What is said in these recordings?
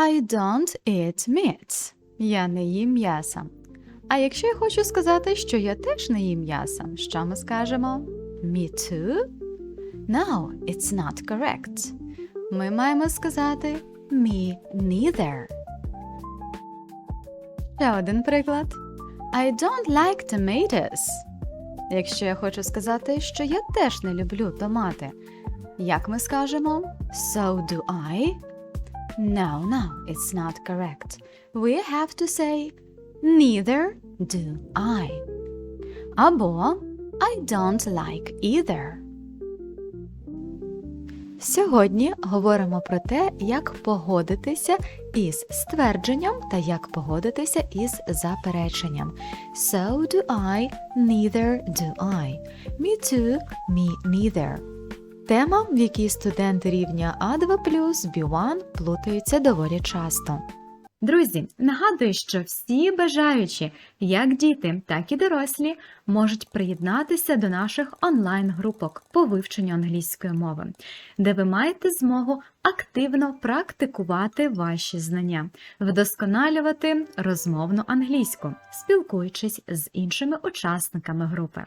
I don't eat meat. Я не їм м'яса. А якщо я хочу сказати, що я теж не їм м'яса, що ми скажемо? Me too? No, it's not correct. Ми маємо сказати me neither. Ще один приклад. I don't like tomatoes. Якщо я хочу сказати, що я теж не люблю томати, як ми скажемо? So do I? No, no, it's not correct. We have to say neither do I. Або I don't like either. Сьогодні говоримо про те, як погодитися із ствердженням та як погодитися із запереченням. So do I, neither do I. Me too, me neither. Тема, в якій студенти рівня А2 B1 плутаються доволі часто. Друзі, нагадую, що всі бажаючі, як діти, так і дорослі, можуть приєднатися до наших онлайн-групок по вивченню англійської мови, де ви маєте змогу активно практикувати ваші знання, вдосконалювати розмовну англійську, спілкуючись з іншими учасниками групи.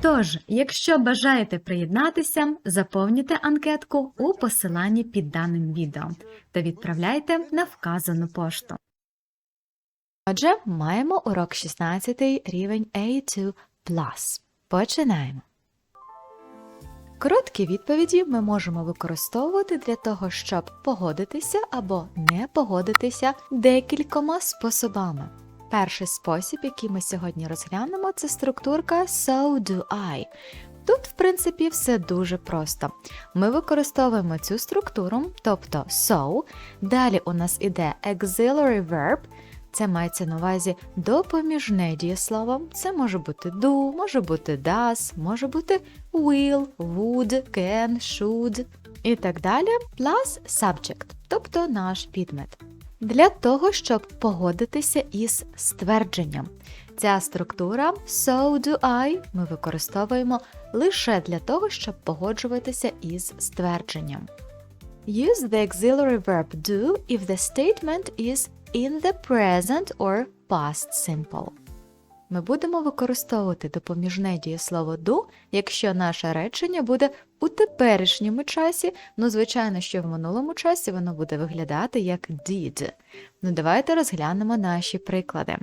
Тож, якщо бажаєте приєднатися, заповнюйте анкетку у посиланні під даним відео та відправляйте на вказану пошту. Отже, маємо урок 16 рівень A2+. Починаємо. Короткі відповіді ми можемо використовувати для того, щоб погодитися або не погодитися декількома способами. Перший спосіб, який ми сьогодні розглянемо, це структурка so do I. Тут, в принципі, все дуже просто. Ми використовуємо цю структуру, тобто so. Далі у нас іде auxiliary verb. Це мається на увазі допоміжне дієслово. Це може бути do, може бути does, може бути will, would, can, should і так далі. Plus subject, тобто наш підмет. Для того, щоб погодитися із ствердженням. Ця структура so do I ми використовуємо лише для того, щоб погоджуватися із ствердженням. Use the auxiliary verb do if the statement is in the present or past simple. Ми будемо використовувати допоміжне дієслово do, якщо наше речення буде у теперішньому часі, ну, звичайно, що в минулому часі воно буде виглядати як did. Ну, давайте розглянемо наші приклади.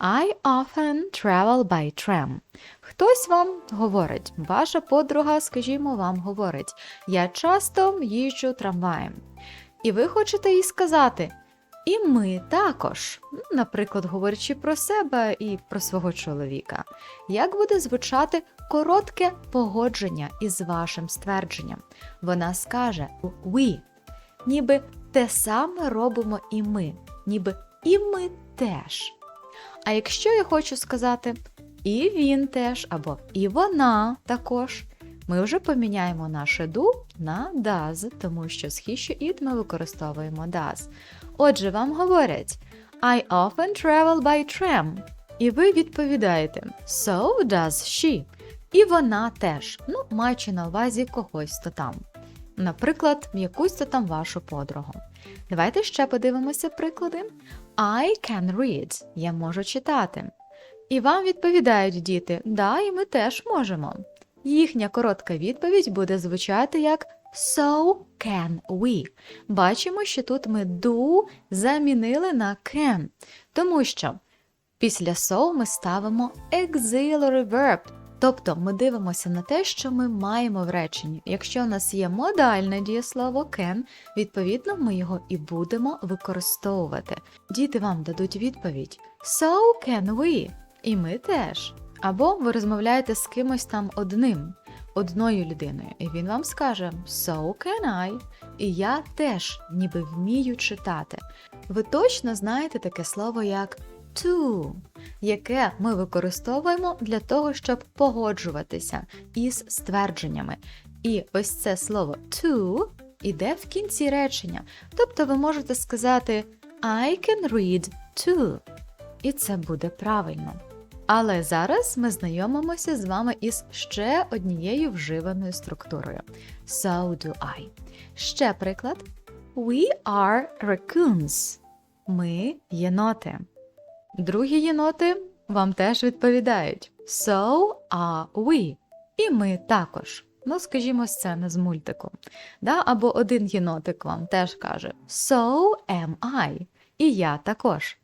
I often travel by tram. Хтось вам говорить, ваша подруга, скажімо, вам говорить, я часто їжджу трамваєм. І ви хочете їй сказати, і ми також, наприклад, говорячи про себе і про свого чоловіка. Як буде звучати коротке погодження із вашим ствердженням? Вона скаже we, ніби те саме робимо і ми, ніби і ми теж. А якщо я хочу сказати і він теж, або і вона також, ми вже поміняємо наше do на does, тому що з he, що it ми використовуємо does. Отже, вам говорять I often travel by tram. І ви відповідаєте So does she. І вона теж, ну, маючи на увазі когось то там. Наприклад, якусь то там вашу подругу. Давайте ще подивимося приклади. I can read. Я можу читати. І вам відповідають діти, да, і ми теж можемо. Їхня коротка відповідь буде звучати як So can we. Бачимо, що тут ми do замінили на can, тому що після so ми ставимо auxiliary verb. Тобто ми дивимося на те, що ми маємо в реченні. Якщо у нас є модальне дієслово can, відповідно ми його і будемо використовувати. Діти вам дадуть відповідь So can we. І ми теж. Або ви розмовляєте з кимось там одним, одною людиною, і він вам скаже So can I. І я теж ніби вмію читати. Ви точно знаєте таке слово як to, яке ми використовуємо для того, щоб погоджуватися із ствердженнями. І ось це слово to іде в кінці речення. Тобто ви можете сказати I can read too. І це буде правильно. Але зараз ми знайомимося з вами із ще однією вживаною структурою. So do I. Ще приклад. We are raccoons. Ми єноти. Другі єноти вам теж відповідають So are we. І ми також. Ну, скажімо, сцена з мультику. Да? Або один єнотик вам теж каже So am I. І я також.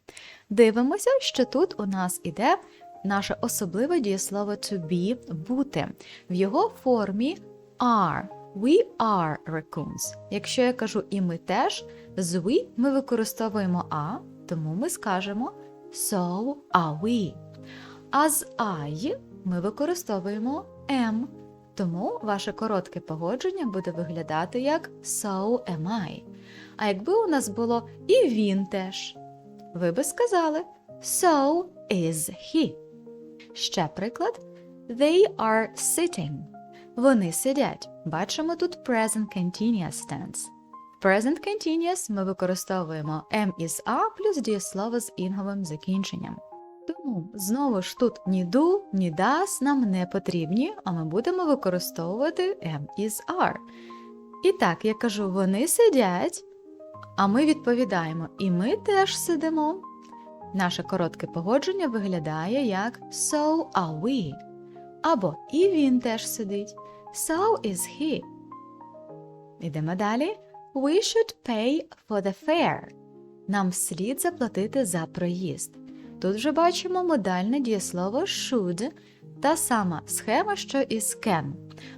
Дивимося, що тут у нас іде наше особливе дієслово to be бути. В його формі are. We are raccoons. Якщо я кажу і ми теж, з we ми використовуємо а, тому ми скажемо So are we. А з I ми використовуємо am. Тому ваше коротке погодження буде виглядати як So am I. А якби у нас було і він теж, ви би сказали So is he. Ще приклад. They are sitting. Вони сидять. Бачимо тут present continuous tense. В present continuous ми використовуємо am is a плюс дієслово з інговим закінченням. Тому знову ж тут ні do, ні does нам не потрібні, а ми будемо використовувати am is are. І так, я кажу, вони сидять, а ми відповідаємо, і ми теж сидимо. Наше коротке погодження виглядає як So are we. Або і він теж сидить. So is he. Ідемо далі. We should pay for the fare. Нам слід заплатити за проїзд. Тут вже бачимо модальне дієслово should, та сама схема, що і з can.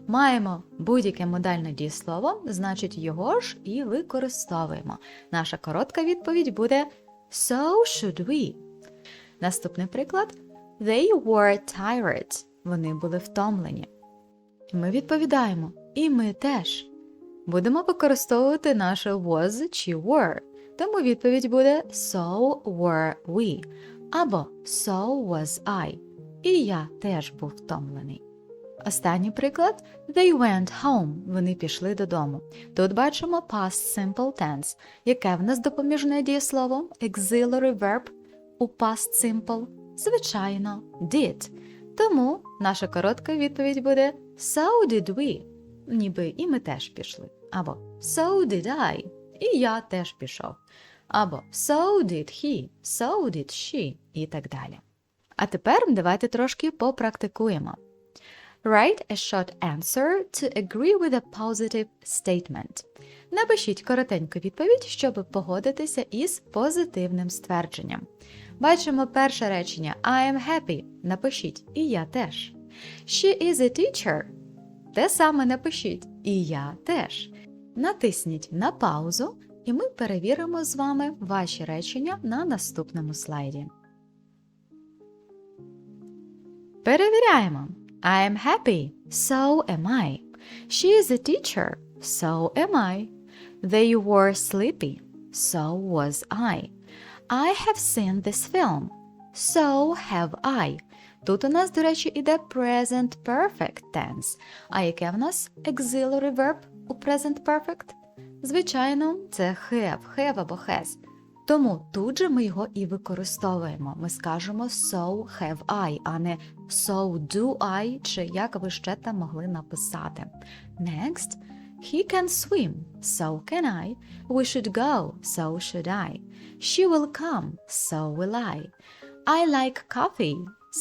Маємо будь-яке модальне дієслово, значить його ж і використовуємо. Наша коротка відповідь буде So should we. Наступний приклад. They were tired. Вони були втомлені. Ми відповідаємо. І ми теж. Будемо використовувати наше was чи were. Тому відповідь буде So were we. Або So was I. І я теж був втомлений. Останній приклад They went home. Вони пішли додому. Тут бачимо past simple tense, яке в нас допоміжне дієслово, auxiliary verb у past simple, звичайно, did. Тому наша коротка відповідь буде So did we. Ніби і ми теж пішли. Або So did I. І я теж пішов. Або So did he, so did she і так далі. А тепер давайте трошки попрактикуємо. Write a short answer to agree with a positive statement. Напишіть коротеньку відповідь, щоб погодитися із позитивним ствердженням. Бачимо перше речення I am happy. Напишіть, і я теж. She is a teacher. Те саме напишіть, і я теж. Натисніть на паузу, і ми перевіримо з вами ваші речення на наступному слайді. Перевіряємо. I am happy, so am I. She is a teacher, so am I. They were sleepy, so was I. I have seen this film, so have I. Тут у нас, до речі, іде present perfect tense. А яке в нас auxiliary verb у present perfect? Звичайно, це have, have або has. Тому тут же ми його і використовуємо. Ми скажемо so have I, а не so do I, чи як ви ще там могли написати. Next, he can swim, so can I. We should go, so should I. She will come, so will I. I like coffee,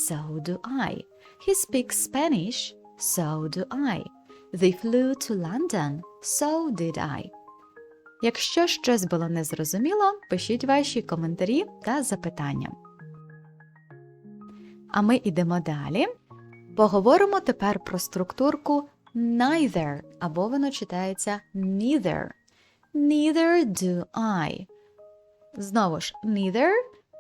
so do I. He speaks Spanish, so do I. They flew to London, so did I. Якщо щось було незрозуміло, пишіть ваші коментарі та запитання. А ми йдемо далі. Поговоримо тепер про структурку neither, або воно читається neither. Neither do I. Знову ж, neither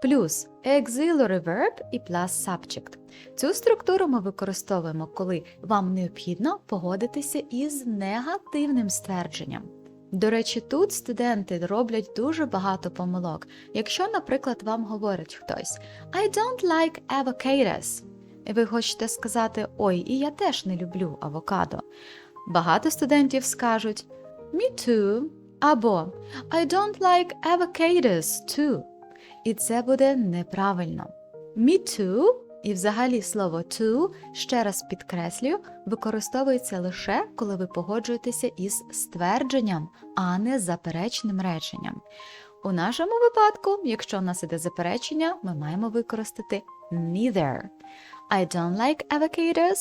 плюс auxiliary verb і plus subject. Цю структуру ми використовуємо, коли вам необхідно погодитися із негативним ствердженням. До речі, тут студенти роблять дуже багато помилок. Якщо, наприклад, вам говорить хтось I don't like avocados, і ви хочете сказати Ой, і я теж не люблю авокадо. Багато студентів скажуть Me too або I don't like avocados too. І це буде неправильно. Me too І взагалі слово to, ще раз підкреслюю, використовується лише коли ви погоджуєтеся із ствердженням, а не заперечним реченням. У нашому випадку, якщо у нас іде заперечення, ми маємо використати neither. I don't like avocados,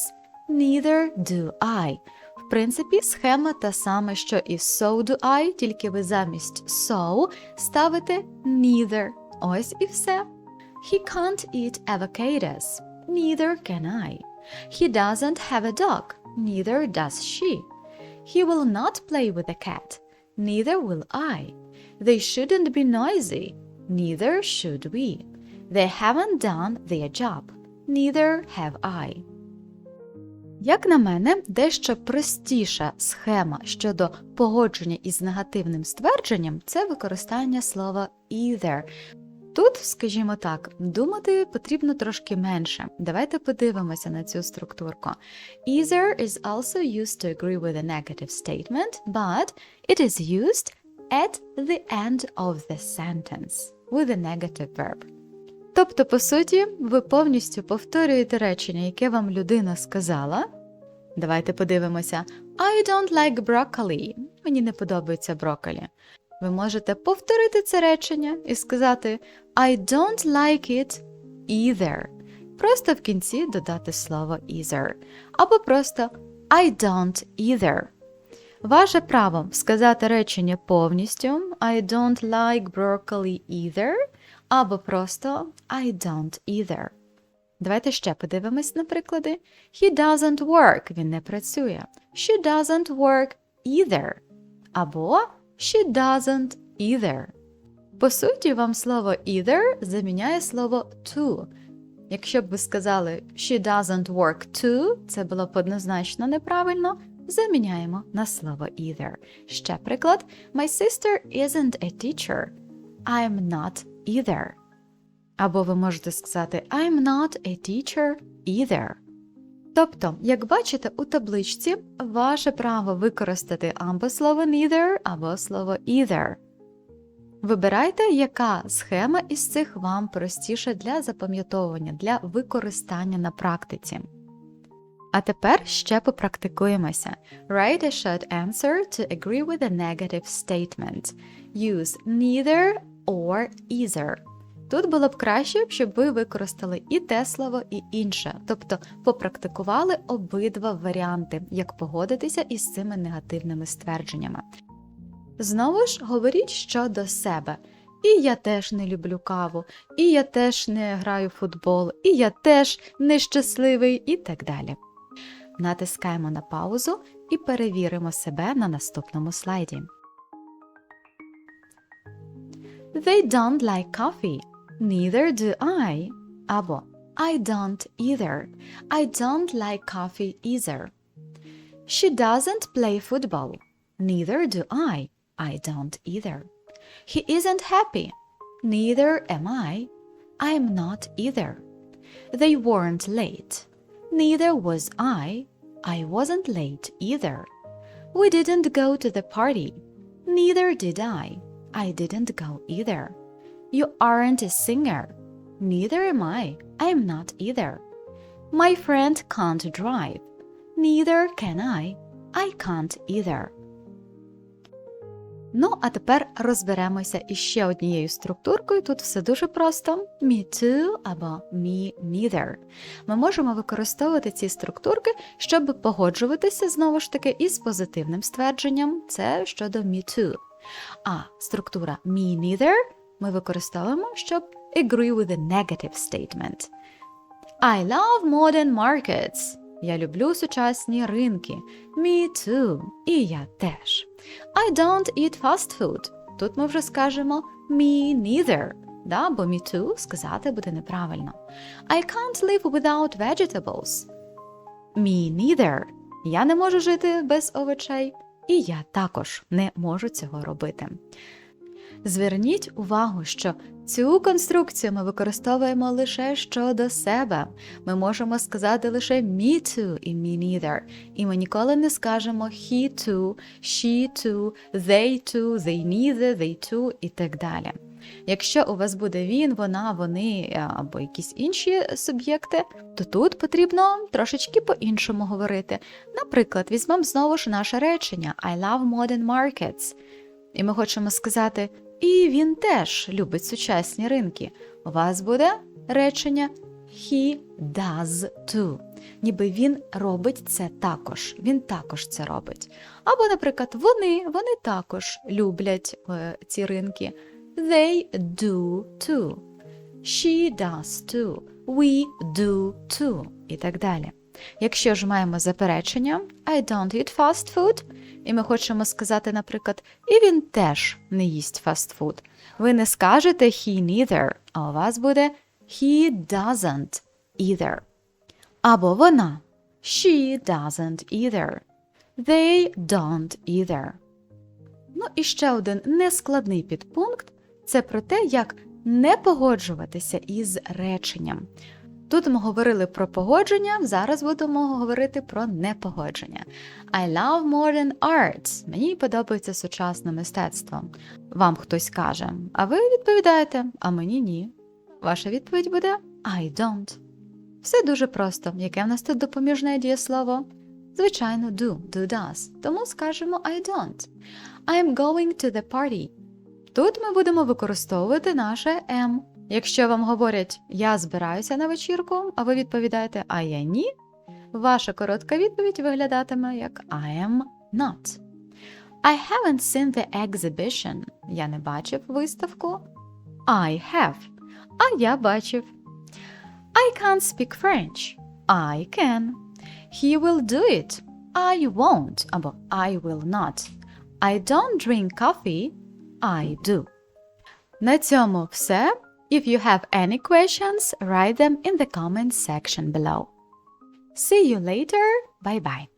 neither do I. В принципі, схема та сама, що і so do I, тільки ви замість so ставите neither. Ось і все. He can't eat avocados. Neither can I. He doesn't have a dog. Neither does she. He will not play with a cat. Neither will I. They shouldn't be noisy. Neither should we. They haven't done their job. Neither have I. Як на мене, дещо простіша схема щодо погодження із негативним ствердженням це використання слова either. Тут, скажімо так, думати потрібно трошки менше. Давайте подивимося на цю структурку. Either is also used to agree with a negative statement, but it is used at the end of the sentence with a negative verb. Тобто, по суті, ви повністю повторюєте речення, яке вам людина сказала. Давайте подивимося. I don't like broccoli. Мені не подобається брокколі. Ви можете повторити це речення і сказати I don't like it either. Просто в кінці додати слово either. Або просто I don't either. Ваше право сказати речення повністю I don't like broccoli either, або просто I don't either. Давайте ще подивимось на приклади. He doesn't work. Він не працює. She doesn't work either. Або She doesn't either. По суті, вам слово either заміняє слово to. Якщо б ви сказали She doesn't work too, це було б однозначно неправильно. Заміняємо на слово either. Ще приклад. My sister isn't a teacher. I'm not either. Або ви можете сказати I'm not a teacher either. Тобто, як бачите у табличці, ваше право використати або слово neither, або слово either. Вибирайте, яка схема із цих вам простіша для запам'ятовування, для використання на практиці. А тепер ще попрактикуємося. Write a short answer to agree with a negative statement. Use neither or either. Тут було б краще, щоб ви використали і те слово, і інше, тобто попрактикували обидва варіанти, як погодитися із цими негативними ствердженнями. Знову ж говоріть щодо себе. І я теж не люблю каву, і я теж не граю в футбол, і я теж нещасливий, і так далі. Натискаємо на паузу і перевіримо себе на наступному слайді. They don't like coffee. Neither do I. Albo I don't either. I don't like coffee either. She doesn't play football. Neither do I. I don't either. He isn't happy. Neither am I. I am not either. They weren't late. Neither was I. I wasn't late either. We didn't go to the party. Neither did I. I didn't go either. You aren't a singer. Neither am I. I'm not either. My friend can't drive. Neither can I. I can't either. Ну, а тепер розберемося із ще однією структуркою. Тут все дуже просто: me too або me neither. Ми можемо використовувати ці структурки, щоб погоджуватися знову ж таки із позитивним ствердженням. Це щодо me too. А структура me neither ми використовуємо, щоб agree with a negative statement. I love modern markets. Я люблю сучасні ринки. Me too. І я теж. I don't eat fast food. Тут ми вже скажемо me neither. Да, бо me too сказати буде неправильно. I can't live without vegetables. Me neither. Я не можу жити без овочей. І я також не можу цього робити. Зверніть увагу, що цю конструкцію ми використовуємо лише щодо себе. Ми можемо сказати лише me too і me neither. І ми ніколи не скажемо he too, she too, they too, they neither, they too і так далі. Якщо у вас буде він, вона, вони е, або якісь інші суб'єкти, то тут потрібно трошечки по-іншому говорити. Наприклад, візьмемо знову ж наше речення I love modern markets. І ми хочемо сказати, і він теж любить сучасні ринки. У вас буде речення He does too. Ніби він робить це також. Він також це робить. Або, наприклад, вони, вони також люблять е, ці ринки. They do too. She does too. We do too. І так далі. Якщо ж маємо заперечення I don't eat fast food, і ми хочемо сказати, наприклад, і він теж не їсть фастфуд. Ви не скажете he neither, а у вас буде he doesn't either. Або вона she doesn't either. They don't either. Ну і ще один нескладний підпункт це про те, як не погоджуватися із реченням. Тут ми говорили про погодження, зараз будемо говорити про непогодження. I love modern arts. Мені подобається сучасне мистецтво. Вам хтось каже, а ви відповідаєте, а мені ні. Ваша відповідь буде I don't. Все дуже просто. Яке в нас тут допоміжне дієслово? Звичайно, do, do does. Тому скажемо I don't. I am going to the party. Тут ми будемо використовувати наше am. Якщо вам говорять я збираюся на вечірку, а ви відповідаєте а я ні, ваша коротка відповідь виглядатиме як I am not. I haven't seen the exhibition. Я не бачив виставку. I have. А я бачив. I can't speak French. I can. He will do it. I won't або I will not. I don't drink coffee. I do. На цьому все. If you have any questions, write them in the comments section below. See you later. Bye bye.